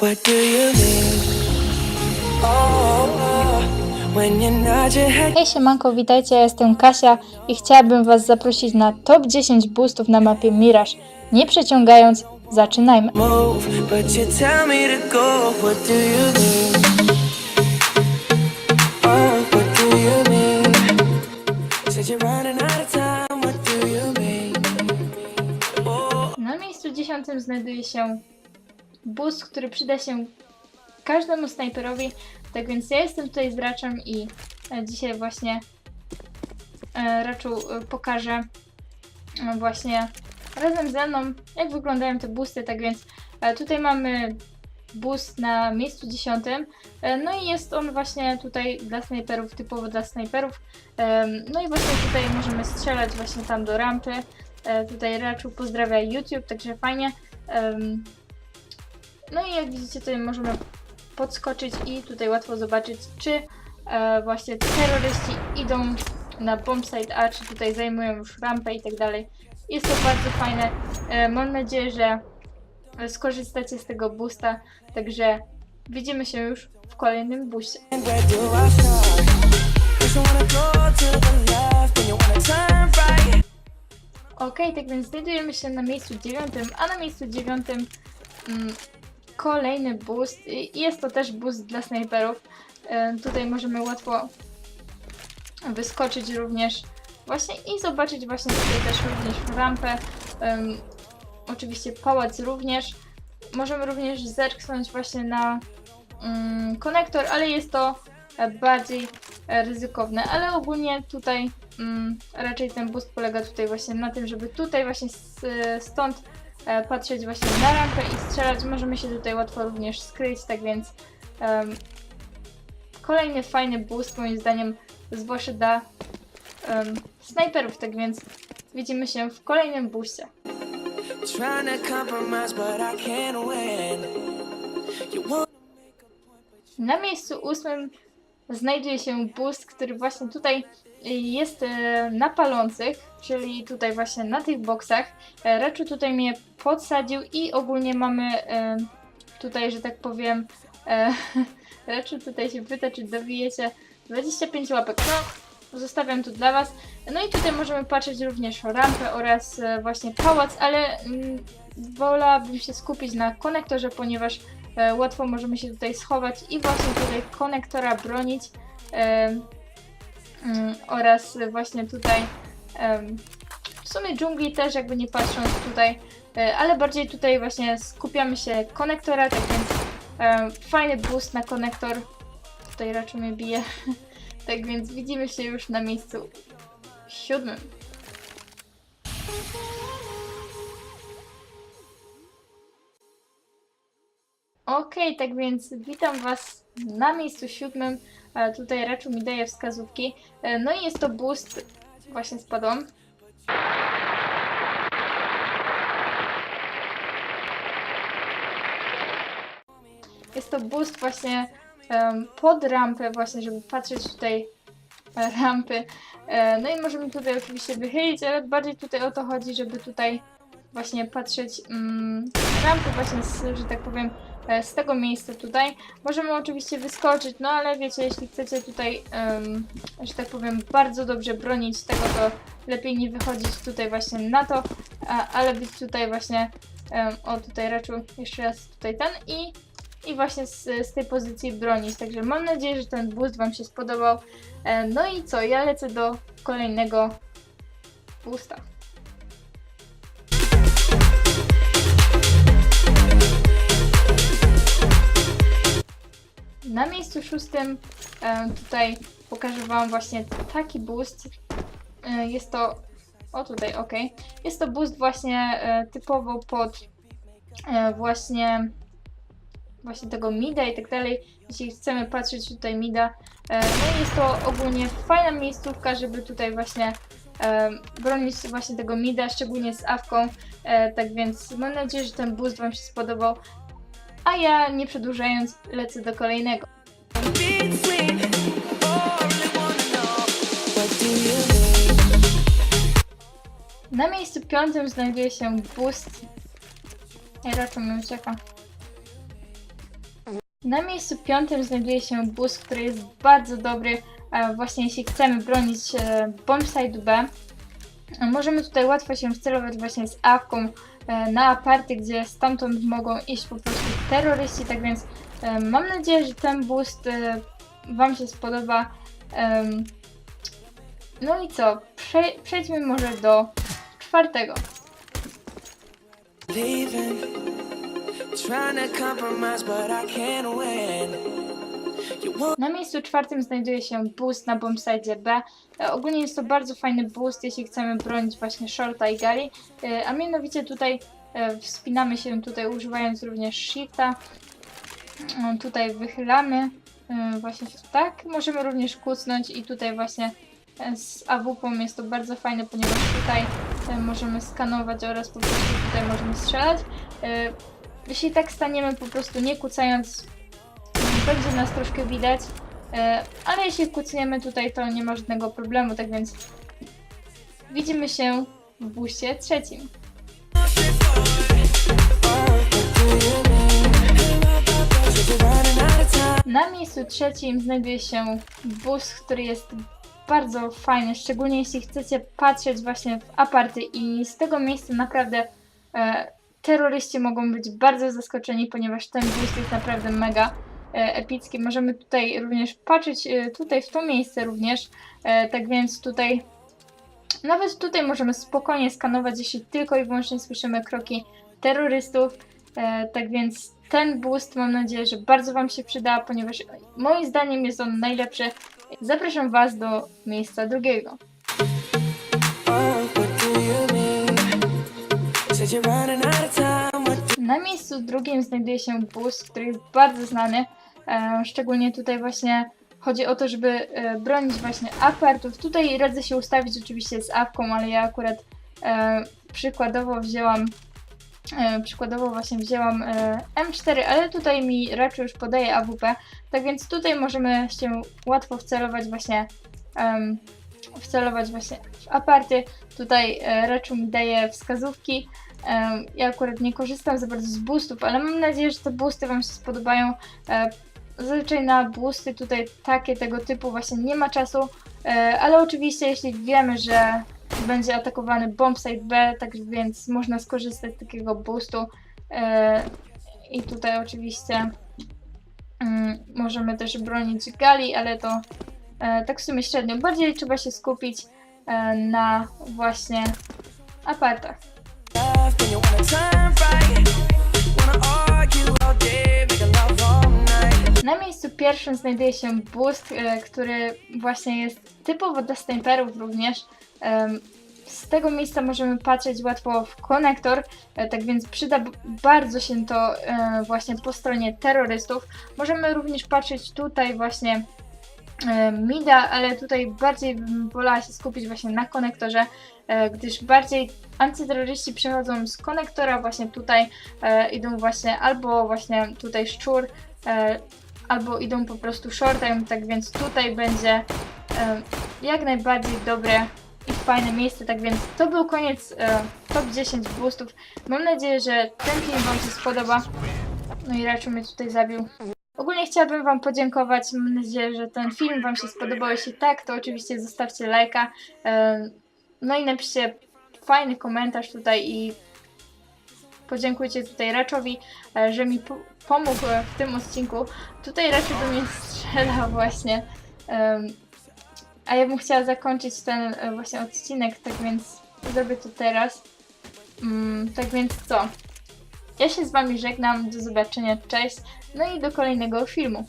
What do you mean? Oh, when you nod your head. Hej siemanko, witajcie, ja jestem Kasia i chciałabym Was zaprosić na top 10 boostów na mapie Mirage. Nie przeciągając, zaczynajmy. move, but you tell me to go. What do you mean? Oh, what do you mean? Said you're running out of time. What do you mean? Oh, Na miejscu 10 znajduje się boost, który przyda się każdemu snajperowi. Tak więc ja jestem tutaj z Raczem i e, dzisiaj właśnie e, Raczu e, pokażę właśnie razem ze mną, jak wyglądają te boosty. Tak więc tutaj mamy boost na miejscu 10. E, No i jest on właśnie tutaj dla snajperów, typowo dla snajperów. No i właśnie tutaj możemy strzelać właśnie tam do rampy. Tutaj Raczu pozdrawia YouTube, także fajnie. No i jak widzicie, tutaj możemy podskoczyć i tutaj łatwo zobaczyć, czy e, właśnie terroryści idą na bombsite A, czy tutaj zajmują już rampę i tak dalej. Jest to bardzo fajne. E, mam nadzieję, że skorzystacie z tego boosta, także widzimy się już w kolejnym booście. Ok, tak więc znajdujemy się na miejscu dziewiątym, a na miejscu dziewiątym mm, kolejny boost. I jest to też boost dla snajperów. E, tutaj możemy łatwo wyskoczyć również właśnie i zobaczyć właśnie tutaj też również rampę. Oczywiście pałac również. Możemy również zerknąć właśnie na mm, konektor, ale jest to bardziej ryzykowne. Ale ogólnie tutaj mm, raczej ten boost polega tutaj właśnie na tym, żeby tutaj właśnie stąd patrzeć właśnie na rampę i strzelać. Możemy się tutaj łatwo również skryć, tak więc em, kolejny fajny boost moim zdaniem, zwłaszcza dla em, snajperów, tak więc widzimy się w kolejnym want Na miejscu ósmym znajduje się boost, który właśnie tutaj y, jest e, na palących, czyli tutaj właśnie na tych boksach. E, Reczu tutaj mnie podsadził i ogólnie mamy e, tutaj, że tak powiem, e, Reczu tutaj się pyta, czy dowijecie 25 łapek. No, zostawiam tu dla Was. No i tutaj możemy patrzeć również rampę oraz e, właśnie pałac, ale mm, wolałabym się skupić na konektorze, ponieważ łatwo możemy się tutaj schować i właśnie tutaj konektora bronić e, mm, oraz właśnie tutaj w sumie dżungli też jakby nie patrząc tutaj, e, ale bardziej tutaj właśnie skupiamy się konektora, tak więc fajny boost na konektor, tutaj raczej mnie bije, tak więc widzimy się już na miejscu siódmym. Okej, tak więc witam Was na miejscu siódmym. E, tutaj Reczu mi daje wskazówki. E, no i jest to boost. Właśnie spadłam. Jest to boost właśnie pod rampę, właśnie, żeby patrzeć tutaj e, rampy. No i możemy tutaj oczywiście wychylić, ale bardziej tutaj o to chodzi, żeby tutaj właśnie patrzeć mm, rampy właśnie, z, że tak powiem, z tego miejsca tutaj. Możemy oczywiście wyskoczyć, no ale wiecie, jeśli chcecie tutaj, em, że tak powiem, bardzo dobrze bronić tego, to lepiej nie wychodzić tutaj właśnie na to, a, ale być tutaj właśnie, em, o tutaj raczej jeszcze raz tutaj ten i, i właśnie z, z tej pozycji bronić. Także mam nadzieję, że ten boost Wam się spodobał. E, no i co, ja lecę do kolejnego boosta. Na miejscu szóstym e, tutaj pokażę Wam właśnie taki boost. E, jest to. O tutaj, ok. Jest to boost właśnie e, typowo pod właśnie właśnie tego mida i tak dalej. Jeśli chcemy patrzeć tutaj mida. No jest to ogólnie fajna miejscówka, żeby tutaj właśnie bronić właśnie tego mida, szczególnie z awką. Tak więc mam nadzieję, że ten boost Wam się spodobał. A ja nie przedłużając, lecę do kolejnego. Na miejscu piątym znajduje się boost. Ja raczej mi ucieka. Na miejscu piątym znajduje się bus, który jest bardzo dobry, właśnie jeśli chcemy bronić e, bombsite B. Możemy tutaj łatwo się wcelować właśnie z awką na aparty, gdzie stamtąd mogą iść po prostu terroryści, tak więc e, mam nadzieję, że ten boost e, Wam się spodoba. No i co? Prze- przejdźmy może do czwartego. Leaving, trying to compromise, but I can't win. Na miejscu czwartym znajduje się boost na bombsite B. E, Ogólnie jest to bardzo fajny boost, jeśli chcemy bronić właśnie shorta i gali. E, A mianowicie tutaj e, wspinamy się tutaj używając również shifta. Tutaj wychylamy właśnie tak. Możemy również kucnąć i tutaj właśnie z AWP jest to bardzo fajne, ponieważ tutaj możemy skanować oraz po prostu tutaj możemy strzelać. Jeśli tak staniemy po prostu nie kucając będzie nas troszkę widać, e, ale jeśli kucniemy tutaj, to nie ma żadnego problemu, tak więc widzimy się w buście trzecim. Na miejscu trzecim znajduje się bus, który jest bardzo fajny, szczególnie jeśli chcecie patrzeć właśnie w aparty i z tego miejsca naprawdę e, terroryści mogą być bardzo zaskoczeni, ponieważ ten bus jest naprawdę mega e, epicki. Możemy tutaj również patrzeć, e, tutaj w to miejsce również, e, tak więc tutaj nawet tutaj możemy spokojnie skanować, jeśli tylko i wyłącznie słyszymy kroki terrorystów. Tak więc ten boost mam nadzieję, że bardzo Wam się przyda, ponieważ moim zdaniem jest on najlepszy. Zapraszam Was do miejsca drugiego. Na miejscu drugim znajduje się boost, który jest bardzo znany. E, szczególnie tutaj właśnie chodzi o to, żeby e, bronić właśnie apartów. Tutaj radzę się ustawić oczywiście z awką, ale ja akurat e, przykładowo wzięłam przykładowo właśnie wzięłam e, M4, ale tutaj mi raczej już podaje AWP, tak więc tutaj możemy się łatwo wcelować właśnie wcelować właśnie w aparty. Tutaj Reczu mi daje wskazówki. Ja akurat nie korzystam za bardzo z boostów, ale mam nadzieję, że te boosty Wam się spodobają. Zazwyczaj na boosty tutaj takie tego typu właśnie nie ma czasu, e, ale oczywiście jeśli wiemy, że będzie atakowany bombsite B, tak więc można skorzystać z takiego boostu. E, I tutaj oczywiście mm, możemy też bronić gali, ale to e, tak w sumie średnio. Bardziej trzeba się skupić na właśnie apartach. Na miejscu pierwszym znajduje się boost, e, który właśnie jest typowo dla snajperów również. Z tego miejsca możemy patrzeć łatwo w konektor, e, tak więc przyda bardzo się to e, właśnie po stronie terrorystów. Możemy również patrzeć tutaj właśnie mida, ale tutaj bardziej bym wolała się skupić właśnie na konektorze, gdyż bardziej antyterroryści przechodzą z konektora właśnie tutaj, idą właśnie albo właśnie tutaj szczur, albo idą po prostu shortem, tak więc tutaj będzie jak najbardziej dobre i fajne miejsce, tak więc to był koniec e, top 10 boostów. Mam nadzieję, że ten film Wam się spodoba. No i raczej mnie tutaj zabił. Ogólnie chciałabym Wam podziękować. Mam nadzieję, że ten film Wam się spodobał. Jeśli tak, to oczywiście zostawcie lajka. E, no i napiszcie fajny komentarz tutaj i podziękujcie tutaj Raczowi, e, że mi po- pomógł w tym odcinku. Tutaj raczej do mnie strzela właśnie. a ja bym chciała zakończyć ten e, właśnie odcinek, tak więc zrobię to teraz. Mm, tak więc co? Ja się z Wami żegnam, do zobaczenia, cześć. No i do kolejnego filmu.